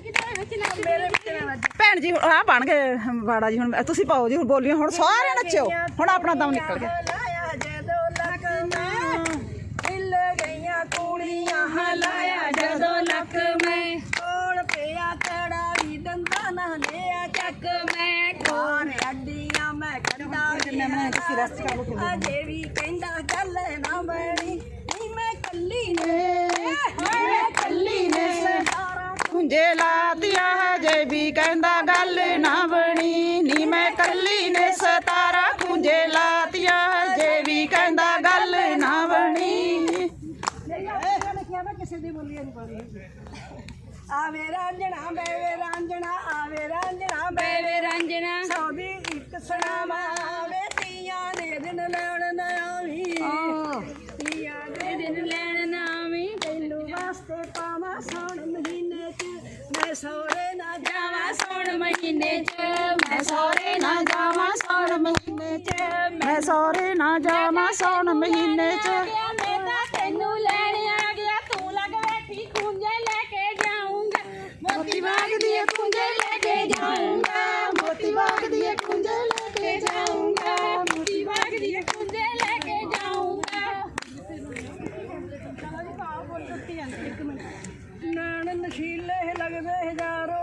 ਨਾ ਭੈਣ ਜੀ ਆ ਬਣ ਗਏ ਬਾੜਾ ਜੀ ਹੁਣ। ਤੁਸੀਂ ਪਾਓ ਜੀ ਹੁਣ ਬੋਲੀਆਂ ਹੁਣ ਸਾਰੇ ਨੱਚੋ ਹੁਣ ਆਪਣਾ ਦਮ ਨਿਕਲ ਗਿਆ। ਕੁੜੀਆਂ ਹਲਾਇਆ ਜਦੋਂ ਲੱਕ ਮੈਂ ਕੋਲ ਪਿਆ ਕੜਾ ਵੀ ਦੰਦਾਂ ਨਾਲ ਲਿਆ ਚੱਕ ਮੈਂ ਕੋਰ ਅੱਡੀਆਂ ਮੈਂ ਕੰਡਾ ਮੈਂ ਤੁਸੀਂ ਰਸਤ ਅਜੇ ਵੀ ਕਹਿੰਦਾ ਗੱਲ ਨਾ ਕਿਸੇ ਦੀ ਬੋਲੀ ਨਹੀਂ ਪਾਣੀ ਆਵੇ ਰਾਂਝਣਾ ਬੇਵੇ ਰਾਂਝਣਾ ਆਵੇ ਰਾਂਝਣਾ ਬੇਵੇ ਰਾਂਝਣਾ। ਸੌਦੀ ਇੱਕ ਸੁਣਾਵਾ ਆਵੇ ਤੀਆਂ ਦੇ ਦਿਨ ਲੈਣ ਨਾ ਆਵੀ। ਤੀਆਂ ਦੇ ਦਿਨ ਲੈਣ ਨਾ ਆਵੀ। ਤੈਨੂੰ ਵਾਸਤੇ ਪਾਵਾਂ ਸੌਣ ਮਹੀਨੇ ਚ। ਮੈਂ ਸੋਰੇ ਨਾ ਜਾਵਾਂ ਸੌਣ ਮਹੀਨੇ ਚ। ਮੈਂ ਸੋਰੇ ਨਾ ਜਾਵਾਂ ਸੌਣ ਮਹੀਨੇ ਚ। ਮੈਂ ਸਹੁਰੇ ਨਾ ਜਾਵਾਂ ਸੌਣ ਮਹੀਨੇ ਚ ਮੈਂ ਤਾਂ ਤੈਨੂੰ ਲੈਣ ਆ ਗਿਆ ਤੂੰ ਲੱਗ ਬੈਠੀ ਖੁੰਝੇ ਲੈ ਕੇ ਜਾਊਂਗਾ ਮੋਤੀ ਬਾਗ ਦੀ ਖੁੰਝੇ ਲੈ ਕੇ ਜਾਊਂਗਾ ਮੋਤੀ ਬਾਗ ਦੀ ਖੁੰਝੇ ਲੈ ਕੇ ਜਾਊਂਗਾ ਮੋਤੀ ਬਾਗ ਦੀ ਖੁੰਝੇ ਲੈ ਕੇ ਜਾਊਂਗਾ ਨੈਣ ਨਸ਼ੀਲੇ ਲੱਗਦੇ ਹਜ਼ਾਰੋ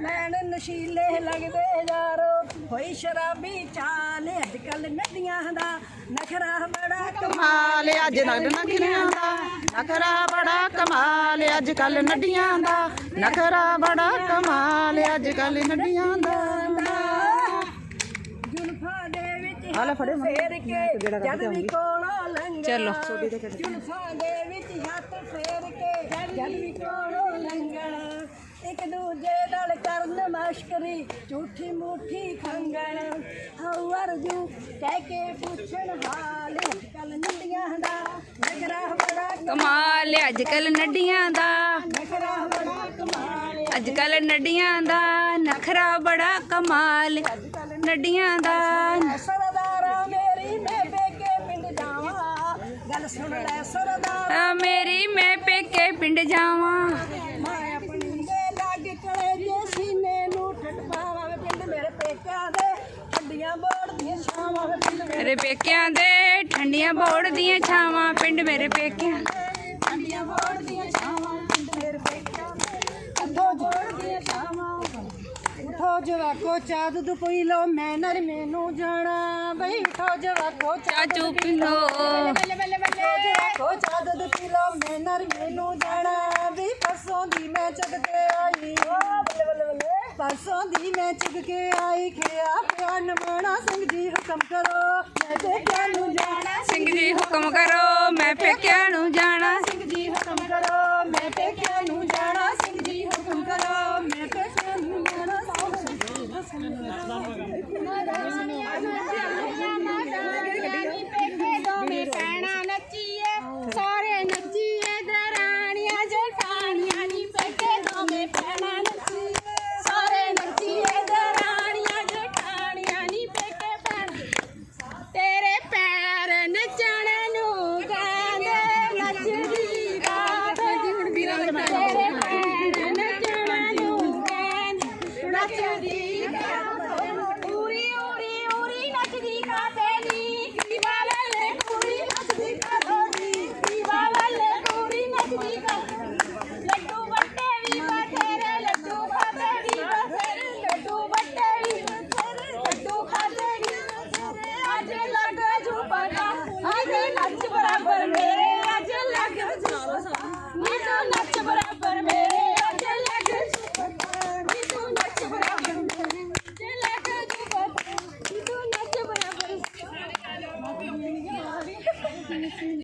ਨੈਣ ਨਸ਼ੀਲੇ ਲੱਗਦੇ ਹਜ਼ਾਰੋ ਹੋਈ ਸ਼ਰਾਬੀ ਚਾਲ ਅੱਜ ਕੱਲ ਨਦੀਆਂ ਦਾ ਨਖਰਾ ਬੜਾ ਕਮਾਲ ਅੱਜ ਨਗ ਨਖਰਿਆਂ ਦਾ? ਨਖਰਾ ਬੜਾ ਕਮਾਲ ਅੱਜ ਕੱਲ ਨੱਡੀਆਂ ਦਾ ਨਖਰਾ ਬੜਾ ਕਮਾਲ ਅੱਜ ਕੱਲ ਨੱਡੀਆਂ ਦਾ। ਜੁਲਫਾਂ ਦੇ ਵਿੱਚ। ਫੇਰ ਕੇ ਜਦ ਵੀ ਕੋਲੋਂ ਲੰਘ ਚਲੋ। ਜੁਲਫਾਂ ਦੇ ਵਿੱਚ ਹੱਥ ਫੇਰ ਕੇ ਜਦ ਵੀ ਕੋਲੋਂ ਲੰਘਣਾ ਇੱਕ ਦੂਜੇ ਨਾਲ ਕਰਨ ਮਸ਼ਕਰੀ ਝੂਠੀ ਮੂਠੀ ਖੰਗਣ। ਹਾਉ ਅਰਜੂ ਕਹਿ ਕੇ ਪੁੱਛਣ ਹਾਲ ਕੱਲ ਨੰਡੀਆਂ ਦਾ ਨਗਰਾ ਬੜਾ ਕਮਾਲ ਅੱਜ ਕੱਲ ਨੱਡੀਆਂ ਦਾ। ਨਗਰਾ ਬੜਾ ਕਮਾਲ ਅੱਜ ਕੱਲ ਨੱਡੀਆਂ ਦਾ ਨਖਰਾ ਬੜਾ ਕਮਾਲ। ਨੱਡੀਆਂ ਦਾ ਸਰਦਾਰਾ ਮੇਰੀ ਮੈਂ ਪੇਕੇ ਪਿੰਡ ਜਾਵਾਂ। ਗੱਲ ਸੁਣ ਲੈ ਸਰਦਾਰ। ਮੇਰੀ ਮੈਂ ਪੇਕੇ ਪਿੰਡ ਜਾਵਾਂ ਮੈਂ ਆਪਣੀ ਦੇ ਲੱਗ ਕਲੇ ਜੇ ਸੀਨੇ ਨੂੰ ਠਟਪਾਵਾਂ ਪਿੰਡ ਮੇਰੇ ਪੇਕਿਆਂ ਦੇ ਠੰਡੀਆਂ ਬੋੜ ਦੀਆਂ ਛਾਵਾਂ ਵੇ ਪਿੰਡ ਮੇਰੇ ਮੇਰੇ ਪੇਕਿਆਂ ਦੇ ਠੰਡੀਆਂ ਬੋੜ ਦੀਆਂ ਛਾਵਾਂ ਪਿੰਡ ਮੇਰੇ ਪੇਕਿਆਂ ਠੰਡੀਆਂ ਬੋੜ ਦੀਆਂ ਛਾਵਾਂ ਪਿੰਡ ਮੇਰੇ ਪੇਕਿਆਂ ਦੇ ਉੱਠੋ ਜੋੜ ਦੀਆਂ ਛਾਵਾਂ। ਉਠੋ ਜਵਾਕੋ ਚਾਹ ਦੁੱਧ ਪੀ ਲੋ ਮੈਂ ਨਰ ਮੈਨੂੰ ਜਾਣਾ। ਬਈ ਉਠੋ ਜਵਾਕੋ ਚਾਚੂ ਪਿੰਡੋ ਬੱਲੇ ਬੱਲੇ ਬੱਲੇ ਜਵਾਕੋ ਚਾਹ ਦੁੱਧ ਪੀ ਲੋ ਮੈਂ ਨਰ ਮੈਨੂੰ ਜਾਣਾ। ਵੀ ਪਰਸੋਂ ਦੀ ਮੈਂ ਚੱਕ ਕੇ ਆਈ। ਬੱਲੇ ਬੱਲੇ ਬੱਲੇ। ਪਰਸੋਂ ਦੀ ਮੈਂ ਚੁਗ ਕੇ ਆਈ ਖਿਆ ਪਿਆ ਨਵਾਣਾ ਸਿੰਘ ਜੀ ਹੁਕਮ ਕਰੋ ਮੈਂ ਪੇਕਿਆਂ ਨੂੰ ਜਾਣਾ ਸਿੰਘ ਜੀ ਹੁਕਮ ਕਰੋ ਮੈਂ ਪੇਕਿਆਂ ਨੂੰ ਜਾਣਾ। ਸਿੰਘ ਜੀ ਹੁਕਮ ਕਰੋ ਮੈਂ ਪੇਕਿਆਂ ਨੂੰ ਜਾਣਾ। ਸਿੰਘ ਜੀ ਹੁਕਮ ਕਰੋ ਮੈਂ ਪੇਕਿਆਂ ਨੂੰ ਜਾਣਾ। ਸਿੰਘ ਜੀ ਹੁਕਮ ਕਰੋ ਮੈਂ ਪੇਕਿਆਂ ਨੂੰ ਜਾਣਾ